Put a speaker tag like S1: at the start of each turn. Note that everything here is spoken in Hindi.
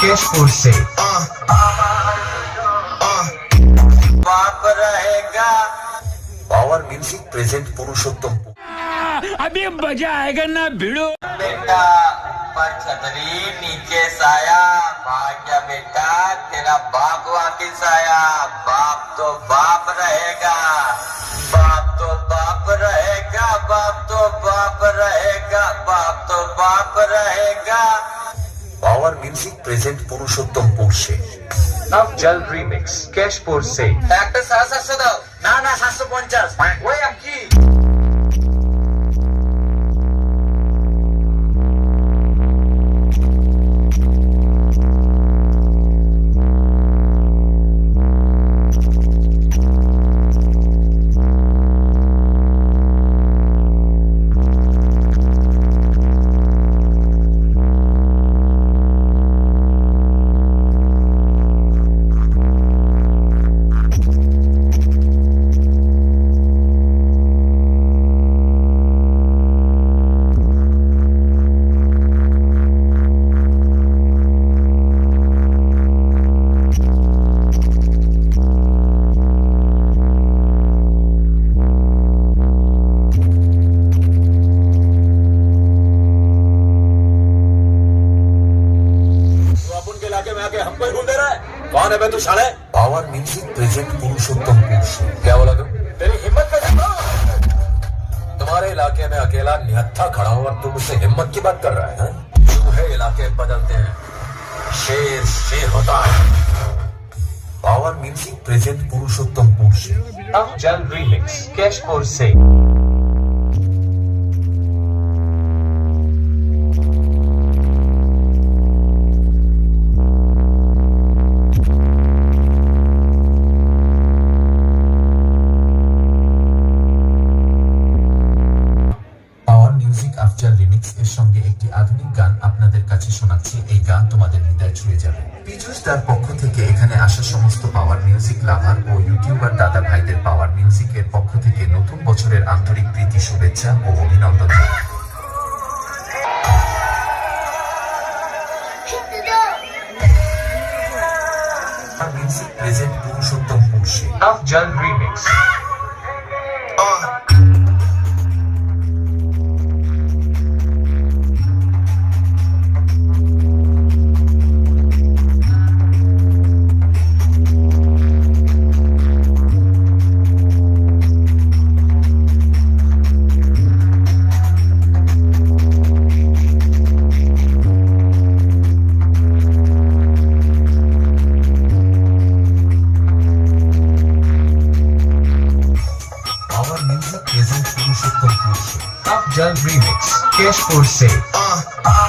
S1: Cash for sale.
S2: बाप रहेगा पावर म्यूज़िक प्रेजेंट पुरुषोत्तम
S3: अभी मज़ा आएगा ना भिड़ो।
S2: बेटा पर छतरी नीचे साया। भाग जा बेटा तेरा बाप वापिस आया। बाप तो बाप रहेगा। बाप तो बाप रहेगा बाप तो बाप रहेगा बाप तो बाप रहेगा पावर म्यूजिक प्रेजेंट पुरुषोत्तम पुरुषे
S1: Afjal Remix. Cash for sale.
S2: একটা সাড়ে সাতশো দাও না না সাতশো পঞ্চাশ
S4: મને બધું શાળે power
S2: means in present Purushottam पुरुष
S4: क्या बोला तू? तेरी हिम्मत का कैसे तुम्हारे इलाके में अकेला निहत्था खड़ा हुआ तुम मुझसे हिम्मत की बात कर रहा है चूहे इलाके बदलते हैं। शेर शेर होता है।
S2: Power means in present Purushottam
S1: पुरुष अब जल रिमिक्स कैश
S5: और से। আফটার রিমিক্স এর সঙ্গে একটি আধুনিক গান আপনাদের কাছে শোনাচ্ছি। এই গান তোমাদের হৃদয় ছুঁয়ে যাবে। পিজুস তার পক্ষ থেকে এখানে আসা সমস্ত পাওয়ার মিউজিক লাভার ও ইউটিউবার দাদা ভাইদের পাওয়ার মিউজিক এর পক্ষ থেকে নতুন বছরের আন্তরিক প্রীতি, শুভেচ্ছা ও অভিনন্দন মিউজিক পুরুষে।
S1: Afjal Remix, Cash for Sale. Uh, uh,